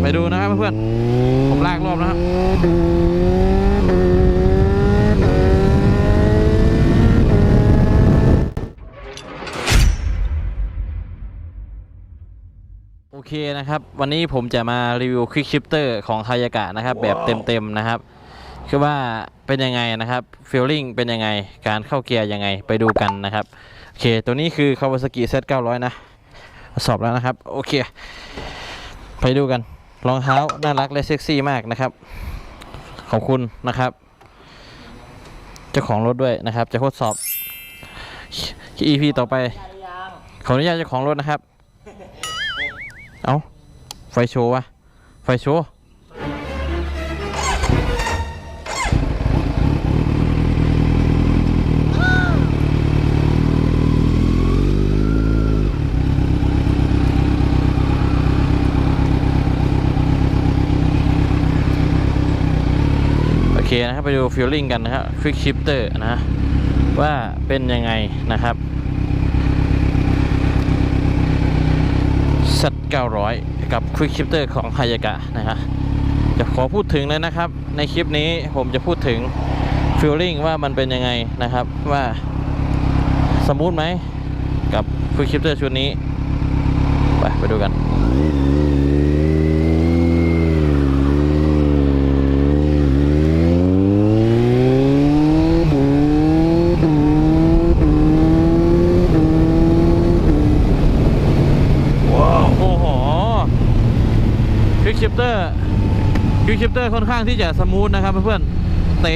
ไปดูนะครับเพื่อนๆผมลากรอบนะครับโอเคนะครับ วันนี้ผมจะมารีวิว Quick Shifter ของไทยากะนะครับ แบบเต็มๆนะครับ คือว่าเป็นยังไงนะครับฟีลลิ่งเป็นยังไงการเข้าเกียร์ยังไงไปดูกันนะครับ โอเค ตัวนี้คือ Kawasaki Z900 นะทดสอบแล้วนะครับ โอเค ไปดูกัน รองเท้าน่ารักและเซ็กซี่มากนะครับ ขอบคุณนะครับ เจ้าของรถด้วยนะครับ จะทดสอบ EP ต่อไป ขออนุญาตเจ้าของรถนะครับ เอาไฟโชว์วะไฟโชว์ เคนะครับไปดูฟิลลิ่งกันนะครับ Quick Shifter นะว่าเป็นยังไงนะครับ สัต900 กับ Quick Shifter ของฮยากะนะฮะจะขอพูดถึงเลยนะครับ ในคลิปนี้ผมจะพูดถึง Feeling ว่ามันเป็นยังไงนะครับว่าสมูทไหมกับ Quick Shifter ชุดนี้ ไปไปดูกัน โอ้โหควิกชิป เตอร์ควิกชิปเตอร์ค่อนข้างที่จะสมูทนะครับเพื่อนๆเตะ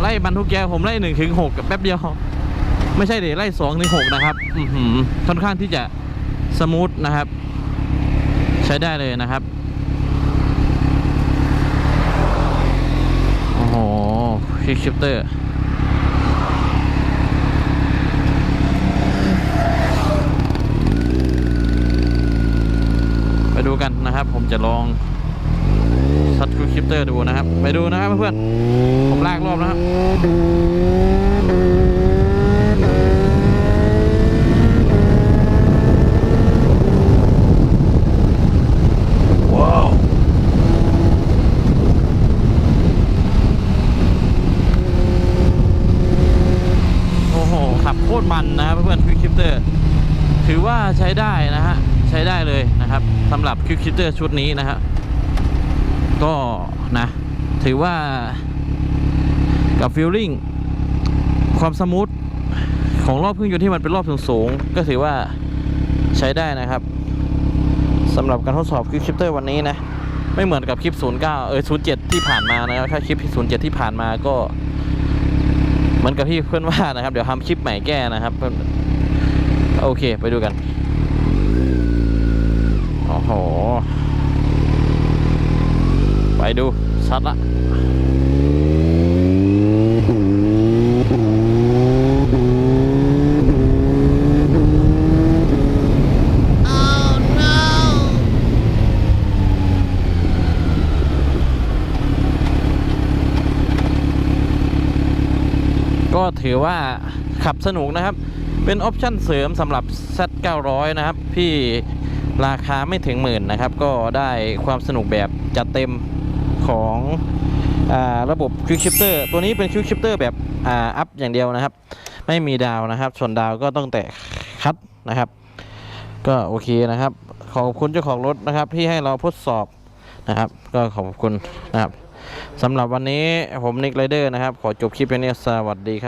ไล่บรรทุกแกผมไล่หนึ่งถึงหกแป๊บเดียว ไม่ใช่เดี๋ยวไล่สองถึงหกนะครับอืค่อนข้างที่จะสมูทนะครับ ใช้ได้เลยนะครับโอ้โหควิกชิปเตอร์ไปดูกันนะครับ ผมจะลอง ซัดครูคลิปเตอร์ดูนะครับ ไปดูนะครับเพื่อนๆผมลากรอบนะครับว้าวโอ้โหขับโคตรมันนะครับเพื่อนควิกคลิปเตอร์ถือว่าใช้ได้นะฮะ ใช้ได้เลยนะครับสำหรับคิวคิเตอร์ชุดนี้นะฮะ ก็นะ ถือว่ากับฟิลลิ่งความสมูทของรอบเครื่องยนต์ที่มันเป็นรอบสูงๆก็ถือว่าใช้ได้นะครับสำหรับการทดสอบคิวคิปเตอร์วันนี้นะ ไม่เหมือนกับคลิป 09 เออ07 ที่ผ่านมานะครับถ้าคลิป 07 ที่ผ่านมาก็เหมือนกับที่เพื่อนว่านะครับ เดี๋ยวทำคลิปใหม่แก้นะครับ โอเคไปดูกันโอ้โห ไปดูชัดละก็ถือว่าขับสนุกนะครับ เป็นออปชั่นเสริมสำหรับ Z900 นะครับ ที่ราคาไม่ถึงหมื่นนะครับ ก็ได้ความสนุกแบบจัดเต็ม ของอระบบ Quick Shifter ตัวนี้เป็น Quick Shifter แบบอ,อัพอย่างเดียวนะครับ ไม่มีดาวนะครับ ส่วนดาวก็ต้องแต่คัดนะครับ ก็โอเคนะครับ ขอบคุณเจ้าของรถนะครับ ที่ให้เราทดสอบนะครับ ก็ขอบคุณนะครับสำหรับวันนี้ผมนิกไรเดอร์นะครับ ขอจบคลิปเพียงนี้สวัสดีครับ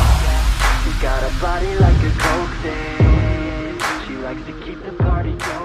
Got a body like a coke thing She likes to keep the party going.